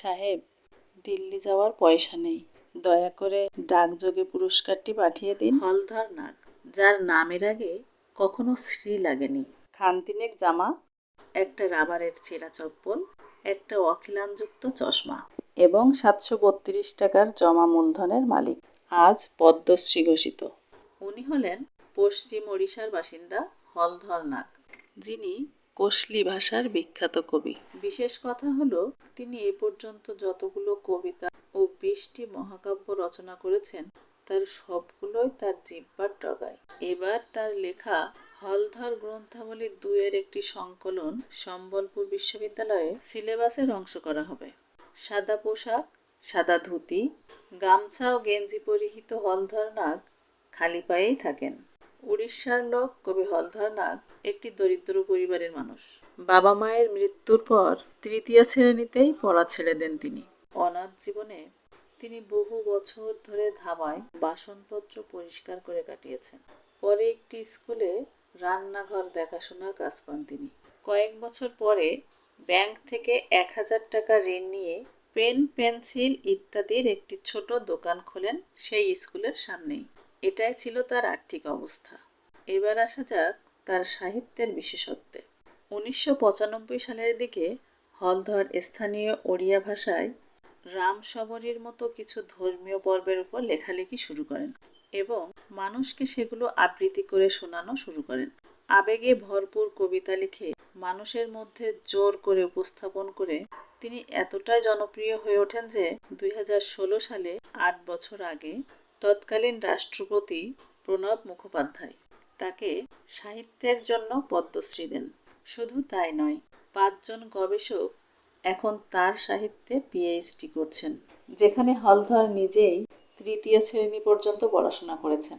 সাহেব দিল্লি যাওয়ার পয়সা নেই। দয়া করে ডাকযোগে পুরস্কারটি পাঠিয়ে দিন। হলধর নাগ যার নামের আগে কখনো শ্রী লাগেনি। খানতিনেক জামা। একটা রাবারের ছেঁড়া চপ্পল একটা অখিলানযুক্ত চশমা এবং সাতশো বত্রিশ টাকার জমা মূলধনের মালিক। আজ পদ্মশ্রী ঘোষিত। উনি হলেন পশ্চিম ওড়িশার বাসিন্দা হলধর নাগ যিনি কোশলি ভাষার বিখ্যাত কবি। বিশেষ কথা হলো, তিনি এ পর্যন্ত যতগুলো কবিতা ও বিশটি মহাকাব্য রচনা করেছেন, তার সবগুলোই তার জিহ্বার ডগায়। এবার তার লেখা হলধর গ্রন্থাবলী দুয়ের একটি সংকলন সম্বলপুর বিশ্ববিদ্যালয়ে সিলেবাসের অংশ করা হবে। সাদা পোশাক, সাদা ধুতি, গামছা ও গেঞ্জি পরিহিত হলধর নাগ খালি পায়েই থাকেন। উড়িষ্যার লোক কবি হলধর নাগ একটি দরিদ্র পরিবারের মানুষ। বাবা মায়ের মৃত্যুর পর তৃতীয় শ্রেণীতেই পড়া ছেড়ে দেন তিনি। অনাথ জীবনে তিনি বহু বছর ধরে ধাবায় বাসনপত্র পরিষ্কার করে কাটিয়েছেন। পরে একটি স্কুলে রান্নাঘর দেখাশোনার কাজ পান তিনি। কয়েক বছর পরে ব্যাংক থেকে এক হাজার টাকা ঋণ নিয়ে পেন, পেন্সিল ইত্যাদির একটি ছোট দোকান খোলেন সেই স্কুলের সামনেই। এটাই ছিল তার আর্থিক অবস্থা। এবার আসা যাক তার সাহিত্যের বিশেষত্বে। উনিশশো পঁচানব্বই সালের দিকে হলধর স্থানীয় ওড়িয়া ভাষায় রামশবরীর মতো কিছু ধর্মীয় পর্বের উপর লেখালেখি শুরু করেন এবং মানুষকে সেগুলো আবৃত্তি করে শোনানো শুরু করেন। আবেগে ভরপুর কবিতা লিখে মানুষের মধ্যে জোর করে উপস্থাপন করে তিনি এতটাই জনপ্রিয় হয়ে ওঠেন যে দুই হাজার ষোলো সালে আট বছর আগে তৎকালীন রাষ্ট্রপতি প্রণব মুখোপাধ্যায় তাকে সাহিত্যের জন্য পদ্মশ্রী দেন। শুধু তাই নয়, পাঁচজন গবেষক এখন তার সাহিত্যে পিএইচডি করছেন, যেখানে হলধর নিজেই তৃতীয় শ্রেণি পর্যন্ত পড়াশোনা করেছেন।